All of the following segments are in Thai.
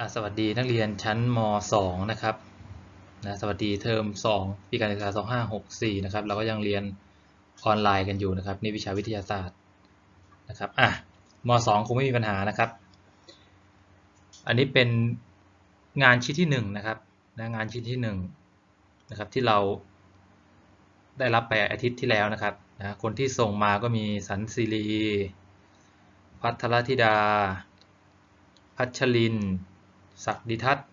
อ่าสวัสดีนักเรียนชั้นม .2 นะครับนะสวัสดีเทอม 2 ปีการศึกษา 2564 นะครับ เราก็ยังเรียนออนไลน์กันอยู่นะครับนี่วิชาวิทยาศาสตร์นะครับอะม .2 คงไม่มีปัญหานะครับ อันนี้เป็นงานชิ้นที่ 1 นะครับนะงานชิ้นที่1นะครับที่เราได้รับไปอาทิตย์ที่แล้วนะครับนะคนที่ส่งมาก็มีสันศิรี พัทรธิดา พัชรินทร์ ศักดิทัศน์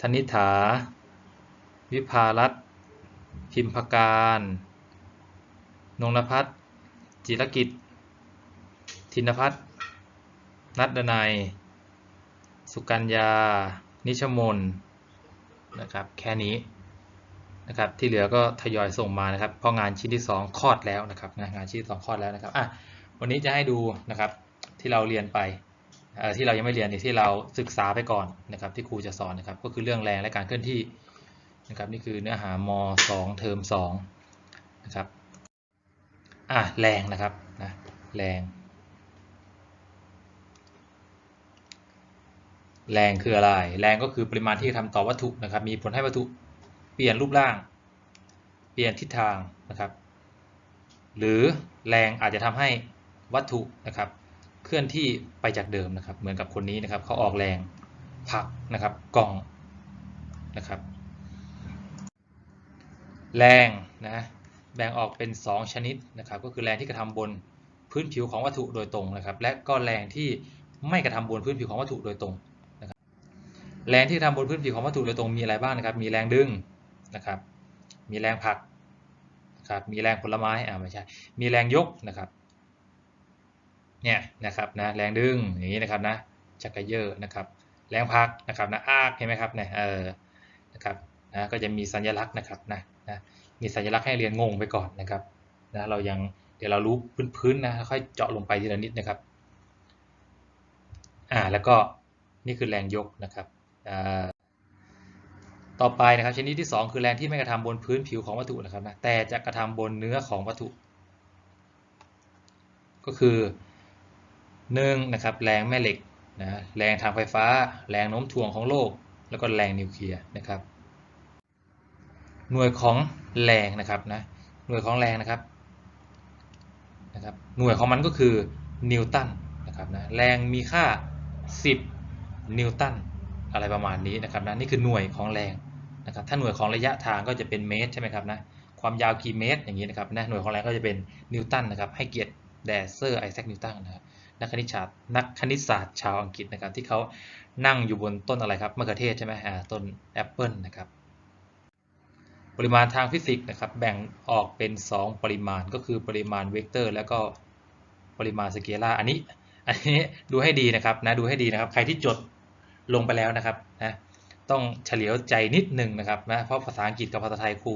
ธนิฐา วิภารัตพิมพการ นงนภัทรจิรกิจ ธินพัฒน์นัดดนัยสุกัญญา นิชมนนะครับ แค่นี้นะครับ ที่เหลือก็ทยอยส่งมานะครับ เพราะงานชิ้นที่ 2คลอดแล้วนะครับ งานชิ้นที่2คลอดแล้วนะครับ อะ วันนี้จะให้ดูนะครับ ที่เราเรียนไป ที่เรายังไม่เรียนที่เราศึกษาไปก่อนนะครับที่ครูจะสอนนะครับก็คือเรื่องแรงและการเคลื่อนที่นะครับนี่คือเนื้อหาม2เทอม2นะครับอะแรงนะครับนะแรง แรงคืออะไร แรงก็คือปริมาณที่ทำต่อวัตถุนะครับ มีผลให้วัตถุเปลี่ยนรูปร่าง เปลี่ยนทิศทางนะครับ หรือแรงอาจจะทำให้วัตถุนะครับ เคลื่อนที่ไปจากเดิมนะครับ เหมือนกับคนนี้นะครับเขาออกแรงผลักนะครับกล่องนะครับ แรงนะแบ่งออกเป็น 2 ชนิดนะครับ ก็คือแรงที่กระทำบนพื้นผิวของวัตถุโดยตรงนะครับ และก็แรงที่ไม่กระทำบนพื้นผิวของวัตถุโดยตรงนะครับ แรงที่ทำบนพื้นผิวของวัตถุโดยตรงมีอะไรบ้างนะครับ มีแรงดึงนะครับ มีแรงผลักนะครับ มีแรงผลไม้อ่าไม่ใช่ มีแรงยกนะครับ เนี่ยนะครับนะแรงดึงอย่างนี้นะครับนะชักกระเยอะนะครับ แรงพักนะครับนะอากเห็นไหมครับเนี่ยเออนะครับนะก็จะมีสัญลักษณ์นะครับนะนะมีสัญลักษณ์ให้เรียนงงไปก่อนนะครับนะเรายังเดี๋ยวเรารู้พื้นๆนะค่อยเจาะลงไปทีละนิดนะครับอ่าแล้วก็นี่คือแรงยกนะครับอ่าต่อไปนะครับชนิดที่ 2 คือแรงที่ไม่กระทำบนพื้นผิวของวัตถุนะครับนะแต่จะกระทำบนเนื้อของวัตถุ ก็คือ หนึ่งนะครับแรงแม่เหล็กนะแรงทางไฟฟ้า แรงโน้มถ่วงของโลก แล้วก็แรงนิวเคลียร์นะครับ หน่วยของแรงนะครับนะหน่วยของแรงนะครับนะครับ หน่วยของมันก็คือนิวตันนะครับนะแรงมีค่า 10 นิวตันอะไรประมาณนี้นะครับนะนี่คือหน่วยของแรงนะครับถ้าหน่วยของระยะทางก็จะเป็นเมตรใช่ไหมครับนะความยาวกี่เมตรอย่างนี้นะครับนะหน่วยของแรงก็จะเป็นนิวตันนะครับให้เกียรติแดเซอร์ไอแซคนิวตันนะครับ นักคณิตศาสตร์นักคณิตศาสตร์ชาวอังกฤษนะครับ ที่เขานั่งอยู่บนต้นอะไรครับมะเขือเทศใช่ไหมอ่าต้นแอปเปิลนะครับปริมาณทางฟิสิกส์นะครับแบ่งออกเป็น 2 ปริมาณก็คือปริมาณเวกเตอร์ แล้วก็ปริมาณสเกลาร์อันนี้อันนี้ดูให้ดีนะครับนะดูให้ดีนะครับ ใครที่จดลงไปแล้วนะครับนะต้องเฉลียวใจนิดหนึ่งนะครับนะเพราะภาษาอังกฤษกับภาษาไทยครู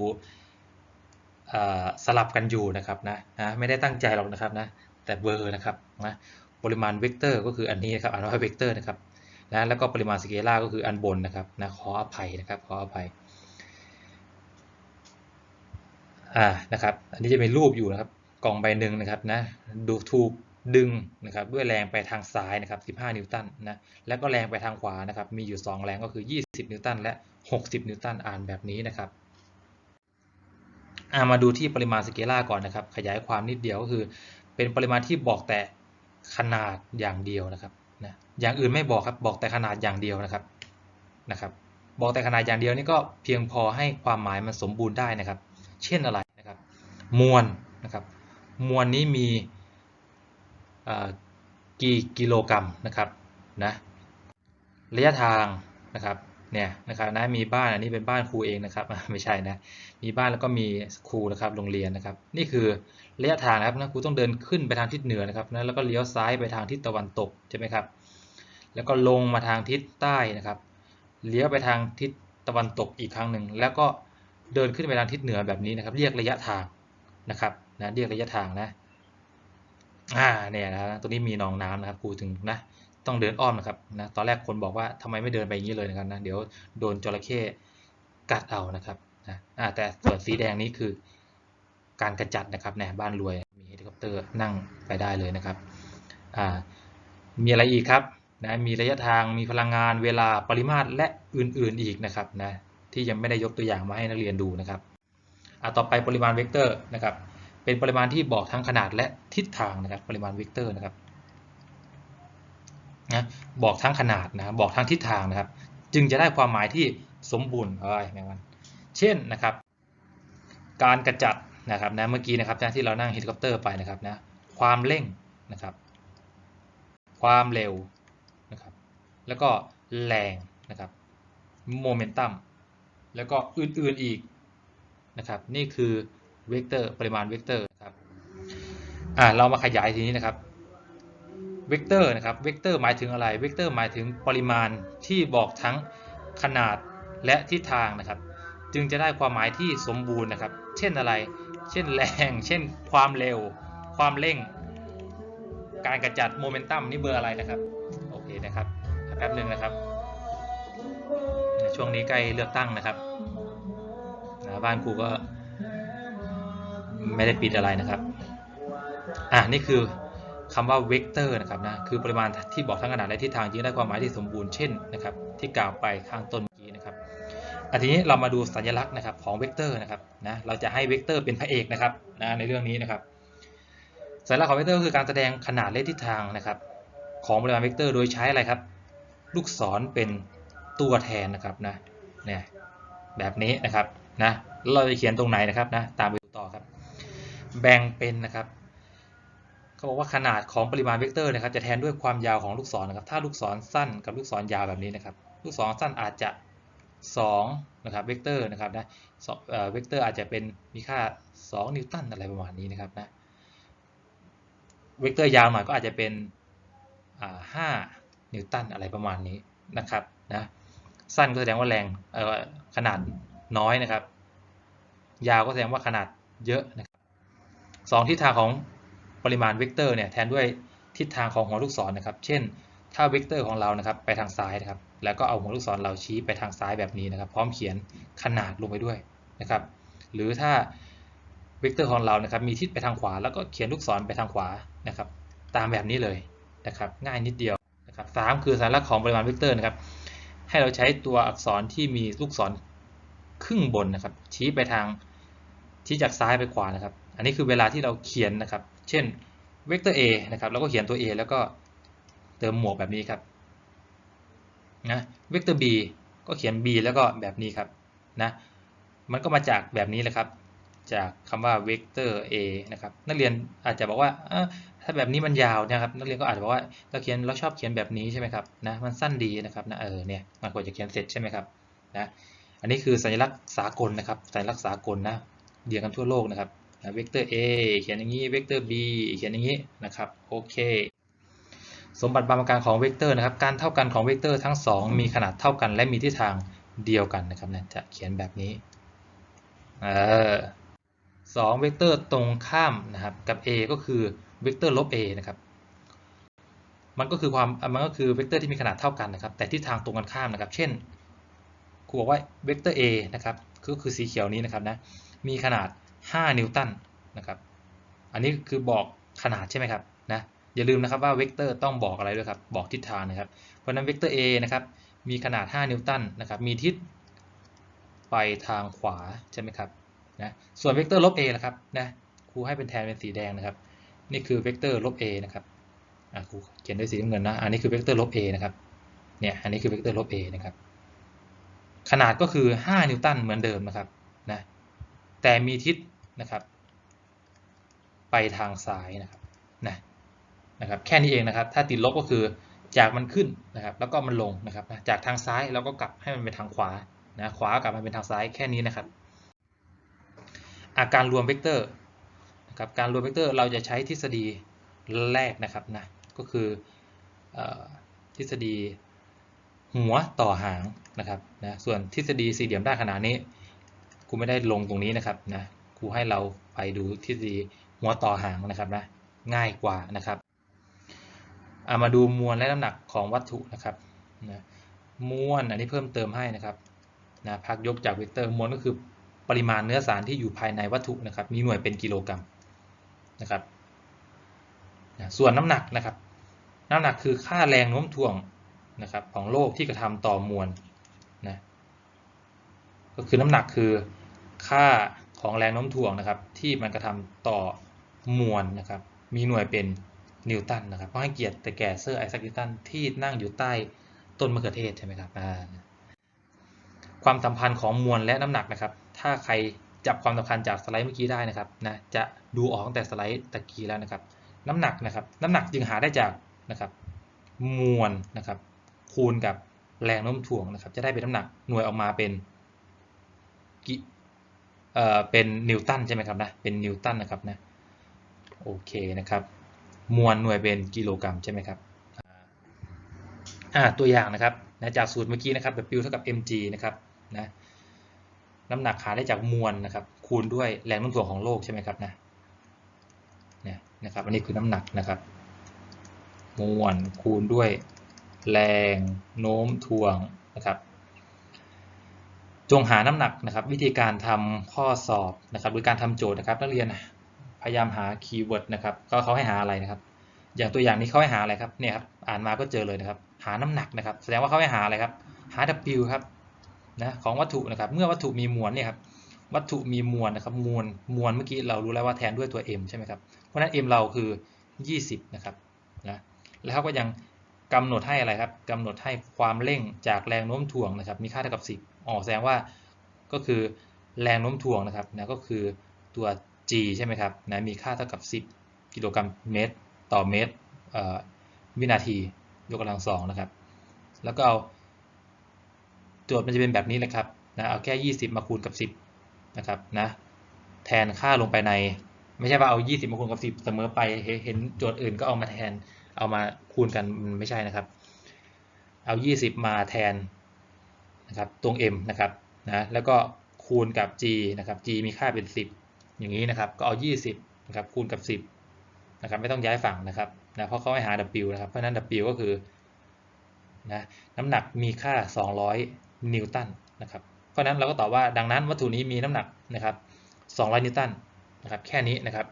สลับกันอยู่นะครับนะนะไม่ได้ตั้งใจหรอกนะครับนะแต่เบอร์นะครับนะ ปริมาณเวกเตอร์ก็คืออันนี้นะครับอ่านว่าเวกเตอร์นะครับนะแล้วก็ปริมาณสเกลาร์ก็คืออันบนนะครับนะขออภัยนะครับขออภัยอ่านะครับอันนี้จะเป็นรูปอยู่นะครับกล่องใบหนึ่งนะครับนะดูถูกดึงนะครับด้วยแรงไปทางซ้ายนะครับ 15 นิวตันนะแล้วก็แรงไปทางขวานะครับมีอยู่ 2 แรงก็คือ 20 นิวตันและ 60 นิวตันอ่านแบบนี้นะครับามาดูที่ปริมาณสเกลาร์ก่อนนะครับ ขยายความนิดเดียวก็คือ เป็นปริมาณที่บอกแต่ ขนาดอย่างเดียวนะครับนะอย่างอื่นไม่บอกครับบอกแต่ขนาดอย่างเดียวนะครับนะครับ บอกแต่ขนาดอย่างเดียวนี่ก็เพียงพอให้ความหมายมันสมบูรณ์ได้นะครับ เช่นอะไรนะครับ มวลนะครับมวลนี้มีกี่กิโลกรัมนะครับนะระยะทางนะครับ เนี่ยนะครับนะมีบ้านอันนี้เป็นบ้านครูเองนะครับไม่ใช่นะมีบ้านแล้วก็มีครูนะครับโรงเรียนนะครับ นี่คือระยะทางนะครับนะครูต้องเดินขึ้นไปทางทิศเหนือนะครับนะแล้วก็เลี้ยวซ้ายไปทางทิศตะวันตกใช่ไหมครับแล้วก็ลงมาทางทิศใต้นะครับเลี้ยวไปทางทิศตะวันตกอีกครั้งหนึ่งแล้วก็เดินขึ้นไปทางทิศเหนือแบบนี้นะครับ เรียกระยะทางนะครับนะเรียกระยะทางนะอ่าเนี่ยนะตรงนี้มีหนองน้ำนะครับครูถึงนะ ต้องเดินอ้อมนะครับนะตอนแรกคนบอกว่าทำไมไม่เดินไปอย่างนี้เลยนะครับนะเดี๋ยวโดนจระเข้กัดเอานะครับนะแต่ส่วนสีแดงนี้คือการกระจัดนะครับเนี่ยบ้านรวยมีเฮลิคอปเตอร์นั่งไปได้เลยนะครับอ่ามีอะไรอีกครับนะมีระยะทางมีพลังงานเวลาปริมาตรและอื่นๆอีกนะครับนะที่ยังไม่ได้ยกตัวอย่างมาให้นักเรียนดูนะครับอะต่อไปปริมาณเวกเตอร์นะครับเป็นปริมาณที่บอกทั้งขนาดและทิศทางนะครับปริมาณเวกเตอร์นะครับ นะบอกทั้งขนาดนะบอกทั้งทิศทางนะครับ จึงจะได้ความหมายที่สมบูรณ์เอ้ยแมงวันเช่นนะครับ การกระจัดนะครับนะเมื่อกี้นะครับที่เรานั่งเฮลิคอปเตอร์ไปนะครับนะความเร่งนะครับ ความเร็วนะครับ แล้วก็แรงนะครับโมเมนตัมแล้วก็อื่นๆอีกนะครับ นี่คือเวกเตอร์ปริมาณเวกเตอร์นะครับอ่าเรามาขยายทีนี้นะครับ เวกเตอร์นะครับเวกเตอร์หมายถึงอะไรเวกเตอร์หมายถึงปริมาณที่บอกทั้งขนาดและทิศทางนะครับ จึงจะได้ความหมายที่สมบูรณ์นะครับ เช่นอะไร เช่นแรง เช่นความเร็ว ความเร่ง การกระจัดโมเมนตัมนี่เบอร์อะไรนะครับ โอเคนะครับแป๊บหนึ่งนะครับ ช่วงนี้ใกล้เลือกตั้งนะครับ บ้านครูก็ไม่ได้ปิดอะไรนะครับ อ่านี่คือ คำว่าเวกเตอร์นะครับนะคือปริมาณที่บอกทั้งขนาดและทิศทางจึงได้ความหมายที่สมบูรณ์เช่นนะครับที่กล่าวไปข้างต้นเมื่อกี้นะครับอันทีนี้เรามาดูสัญลักษณ์นะครับของเวกเตอร์นะครับนะเราจะให้เวกเตอร์เป็นพระเอกนะครับนะในเรื่องนี้นะครับสัญลักษณ์ของเวกเตอร์คือการแสดงขนาดและทิศทางนะครับ ของปริมาณเวกเตอร์โดยใช้อะไรครับ ลูกศรเป็นตัวแทนนะครับนะเนี่ยแบบนี้นะครับนะเราจะเขียนตรงไหนนะครับนะตามไปดูต่อครับ แบ่งเป็นนะครับ เขาบอกว่าขนาดของปริมาณเวกเตอร์นะครับจะแทนด้วยความยาวของลูกศรนะครับ ถ้าลูกศรสั้นกับลูกศรยาวแบบนี้นะครับ ลูกศรสั้นอาจจะ2นะครับเวกเตอร์นะครับนะเวกเตอร์อาจจะเป็นมีค่า 2 นิวตันอะไรประมาณนี้นะครับนะเวกเตอร์ยาวหน่อยก็อาจจะเป็นห้านิวตันอะไรประมาณนี้นะครับนะสั้นก็แสดงว่าแรงขนาดน้อยนะครับ ยาวก็แสดงว่าขนาดเยอะนะครับสองทิศทางของ ปริมาณเวกเตอร์เนี่ยแทนด้วยทิศทางของหัวลูกศรนะครับ เช่น ถ้าเวกเตอร์ของเรานะครับไปทางซ้ายนะครับ แล้วก็เอาหัวลูกศรเราชี้ไปทางซ้ายแบบนี้นะครับ พร้อมเขียนขนาดลงไปด้วยนะครับ หรือถ้าเวกเตอร์ของเรานะครับมีทิศไปทางขวา แล้วก็เขียนลูกศรไปทางขวานะครับ ตามแบบนี้เลยนะครับ ง่ายนิดเดียวนะครับสามคือสัญลักษณ์ของปริมาณเวกเตอร์นะครับ ให้เราใช้ตัวอักษรที่มีลูกศรครึ่งบนนะครับ ชี้ไปทางชี้จากซ้ายไปขวานะครับ อันนี้คือเวลาที่เราเขียนนะครับ เช่นเวกเตอร์ a นะครับแล้วก็เขียนตัว a แล้วก็เติมหมวกแบบนี้ครับนะเวกเตอร์ b ก็เขียน b แล้วก็แบบนี้ครับนะมันก็มาจากแบบนี้แหละครับ จากคำว่าเวกเตอร์ a นะครับนักเรียนอาจจะบอกว่าถ้าแบบนี้มันยาวนะครับ นักเรียนก็อาจจะบอกว่าเราเขียนเราชอบเขียนแบบนี้ใช่ไหมครับนะมันสั้นดีนะครับนะเออเนี่ยมันควรจะเขียนเสร็จใช่ไหมครับนะอันนี้คือสัญลักษณ์สากลนะครับสัญลักษณ์สากลนะเดียวกันทั่วโลกนะครับ เวกเตอร์ a เขียนอย่างนี้ เวกเตอร์ b เขียนอย่างนี้นะครับ โอเค สมบัติบางประการของเวกเตอร์นะครับ การเท่ากันของเวกเตอร์ทั้ง 2 มีขนาดเท่ากัน และมีทิศทางเดียวกันนะครับนะจะเขียนแบบนี้ เออสองเวกเตอร์ตรงข้ามนะครับกับ a ก็คือเวกเตอร์ลบ a นะครับ มันก็คือความ มันก็คือเวกเตอร์ที่มีขนาดเท่ากันนะครับ แต่ทิศทางตรงกันข้ามนะครับ เช่นครูบอกว่าเวกเตอร์ a นะครับ ก็คือสีเขียวนี้นะครับนะ มีขนาด 5 นิวตันนะครับ อันนี้คือบอกขนาดใช่ไหมครับนะ อย่าลืมนะครับว่าเวกเตอร์ต้องบอกอะไรด้วยครับ บอกทิศทางนะครับ เพราะนั้นเวกเตอร์ a นะครับ มีขนาด 5 นิวตันนะครับ มีทิศไปทางขวาใช่ไหมครับนะ ส่วนเวกเตอร์ลบ a นะครับนะครูให้เป็นแทนเป็นสีแดงนะครับ นี่คือเวกเตอร์ลบ a นะครับอะครูเขียนด้วยสีน้ำเงินนะ อันนี้คือเวกเตอร์ลบ a นะครับ เนี่ย อันนี้คือเวกเตอร์ลบ a นะครับ ขนาดก็คือ 5 นิวตันเหมือนเดิมนะครับนะ แต่มีทิศ นะครับ ไปทางซ้ายนะครับนะนะครับ แค่นี้เองนะครับ ถ้าติดลบก็คือจากมันขึ้นนะครับ แล้วก็มันลงนะครับจากทางซ้ายเราก็กลับให้มันเป็นทางขวานะขวากลับมาเป็นทางซ้ายแค่นี้นะครับ อาการรวมเวกเตอร์นะครับการรวมเวกเตอร์เราจะใช้ทฤษฎีแรกนะครับนะก็คือทฤษฎีหัวต่อหางนะครับนะส่วนทฤษฎีสี่เหลี่ยมด้านขนานนี้ครูไม่ได้ลงตรงนี้นะครับนะ รูให้เราไปดูทฤษฎีหัวต่อหางนะครับนะง่ายกว่านะครับามาดูมวลและน้ำหนักของวัตถุนะครับนะมวลอันนี้เพิ่มเติมให้นะครับนะพักยกจากเวกเตอร์มวลก็คือปริมาณเนื้อสารที่อยู่ภายในวัตถุนะครับ มีหน่วยเป็นกิโลกรัมนะครับนะส่วนน้ำหนักนะครับ น้ำหนักคือค่าแรงโน้มถ่วงนะครับของโลกที่กระทำต่อมวลนะก็คือน้ำหนักคือค่า ของแรงโน้มถ่วงนะครับ ที่มันกระทำต่อมวลนะครับ มีหน่วยเป็นนิวตันนะครับก็ให้เกียรติแต่แก่เซอร์ไอแซคนิวตันที่นั่งอยู่ใต้ต้นมะเขือเทศใช่ไหมครับความสัมพันธ์ของมวลและน้ำหนักนะครับ ถ้าใครจับความสัมพันธ์จากสไลด์เมื่อกี้ได้นะครับนะจะดูออกตั้งแต่สไลด์ตะกี้แล้วนะครับ น้ำหนักนะครับ น้ำหนักจึงหาได้จากนะครับ มวลนะครับ คูณกับแรงโน้มถ่วงนะครับ จะได้เป็นน้ำหนักหน่วยออกมาเป็นกิ เอ่อเป็นนิวตันใช่ไหมครับนะเป็นนิวตันนะครับนะโอเคนะครับมวลหน่วยเป็นกิโลกรัมใช่ไหมครับอ่าตัวอย่างนะครับนะจากสูตรเมื่อกี้นะครับ W เท่ากับ mg นะครับนะน้ำหนักหาได้จากมวลนะครับ คูณด้วยแรงโน้มถ่วงของโลกใช่ไหมครับนะเนี่ยนะครับอันนี้คือน้ำหนักนะครับ มวลคูณด้วยแรงโน้มถ่วงนะครับ จงหาน้ำหนักนะครับวิธีการทำข้อสอบนะครับโดยการทำโจทย์นะครับนักเรียนพยายามหาคีย์เวิร์ดนะครับก็เขาให้หาอะไรนะครับ อย่างตัวอย่างนี้เขาให้หาอะไรครับเนี่ยครับอ่านมาก็เจอเลยนะครับ หาน้ำหนักนะครับ แสดงว่าเขาให้หาอะไรครับหา W ครับนะของวัตถุนะครับเมื่อวัตถุมีมวลเนี่ยครับวัตถุมีมวลนะครับมวลมวลเมื่อกี้เรารู้แล้วว่าแทนด้วยตัว m ใช่ไหมครับเพราะฉะนั้น m เราคือ 20 นะครับนะแล้วเขาก็ยัง กำหนดให้อะไรครับกำหนดให้ความเร่งจากแรงโน้มถ่วงนะครับ มีค่าเท่ากับ 10อ๋อแสดงว่าก็คือแรงโน้มถ่วงนะครับนะก็คือตัว g ใช่ไหมครับนะมีค่าเท่ากับ 10 กิโลกรัมเมตร ต่อเมตรวินาทียกกำลังสองนะครับ แล้วก็เอาโจทย์มันจะเป็นแบบนี้เลยครับนะเอาแค่ 20 มาคูณกับ 10นะครับนะแทนค่าลงไปใน ไม่ใช่ว่าเอา 20 มาคูณกับ 10 เสมอไปเห็นโจทย์อื่นก็เอามาแทน เอามาคูณกันมันไม่ใช่นะครับ เอา 20 มาแทนนะครับตรง m นะครับนะแล้วก็คูณกับ g นะครับ g มีค่าเป็น 10 อย่างนี้นะครับ ก็เอา 20นะครับคูณกับ 10นะครับไม่ต้องย้ายฝั่งนะครับนะเพราะเขาให้หา w นะครับเพราะนั้น w ก็คือนะน้ำหนักมีค่า 200 นิวตันนะครับเพราะนั้นเราก็ตอบว่าดังนั้นวัตถุนี้มีน้ำหนักนะครับ 200 นิวตันนะครับแค่นี้นะครับ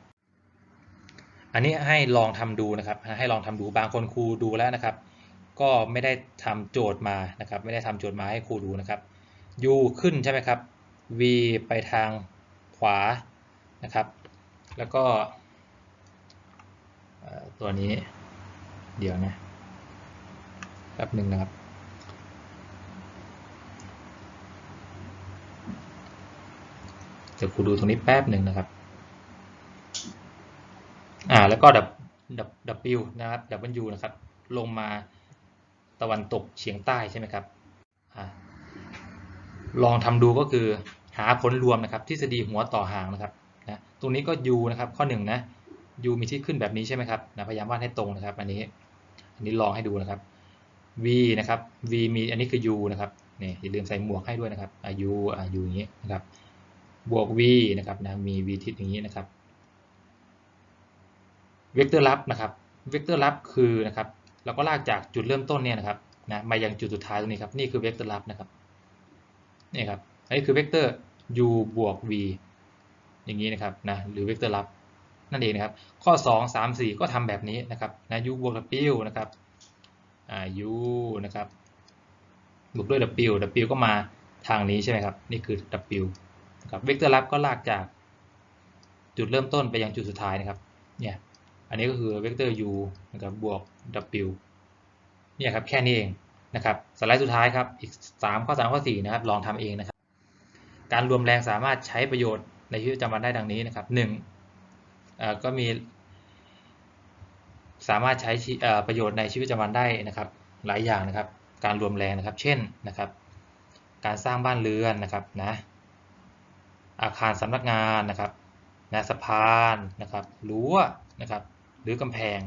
อันนี้ให้ลองทำดูนะครับ ให้ลองทำดูบางคนครูดูแล้วนะครับ ก็ไม่ได้ทำโจทย์มานะครับ ไม่ได้ทำโจทย์มาให้ครูดูนะครับ u ขึ้นใช่ไหมครับ v ไปทางขวานะครับ แล้วก็ตัวนี้เดี๋ยวนะแป๊บหนึ่งนะครับเดี๋ยวครูดูตรงนี้แป๊บหนึ่งนะครับ อ่าแล้วก็ดับดับดับบินะครับดับเบิลยูนะครับ ลงมาตะวันตกเฉียงใต้ใช่ไหมครับอ่าลองทำดูก็คือหาผลรวมนะครับทฤษฎีหัวต่อหางนะครับนะตรงนี้ก็ u นะครับ ข้อหนึ่งนะ u มีที่ขึ้นแบบนี้ใช่ไหมครับนะพยายามวาดให้ตรงนะครับ อันนี้ อันนี้ลองให้ดูนะครับ v นะครับ v มีอันนี้คือ u นะครับนี่อย่าลืมใส่หมวกให้ด้วยนะครับอา u อ่า u อย่างนี้นะครับบวก v นะครับนะมี v ทิศอย่างนี้นะครับ เวกเตอร์ลับนะครับเวกเตอร์ลับคือนะครับเราก็ลากจากจุดเริ่มต้นเนี่ยนะครับนะมายังจุดสุดท้ายตรงนี้ครับนี่คือเวกเตอร์ลับนะครับนี่ครับอันนี้คือเวกเตอร์ u บวก v อย่างนี้นะครับนะหรือเวกเตอร์ลับนั่นเองนะครับ ข้อ 2 3 4 ก็ทำแบบนี้นะครับนะ u บวก w นะครับอ่า u นะครับบวกด้วย w w ก็มาทางนี้ใช่ไหมครับนี่คือ w นะครับเวกเตอร์ลับก็ลากจากจุดเริ่มต้นไปยังจุดสุดท้ายนะครับเนี่ย อันนี้ก็คือเวกเตอร์ u นะครับบวก w เนี่ยครับแค่นี้เองนะครับสไลด์สุดท้ายครับอีก 3 ข้อ 3 ข้อ 4 นะครับ ลองทำเองนะครับ การรวมแรงสามารถใช้ประโยชน์ในชีวิตประจำวันได้ดังนี้นะครับ1ก็มี สามารถใช้ประโยชน์ในชีวิตประจำวันได้นะครับ หลายอย่างนะครับ การรวมแรงนะครับ เช่นนะครับ การสร้างบ้านเรือนนะครับนะอาคารสำนักงานนะครับนะสะพานนะครับรั้วนะครับ หรือกำแพง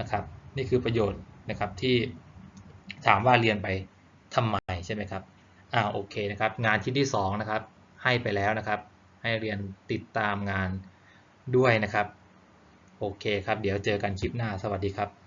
นะครับนี่คือประโยชน์นะครับที่ถามว่าเรียนไปทำไมใช่ไหมครับอ่าโอเคนะครับงานชิ้นที่2นะครับให้ไปแล้วนะครับ ให้เรียนติดตามงานด้วยนะครับ โอเคครับ เดี๋ยวเจอกันคลิปหน้าสวัสดีครับ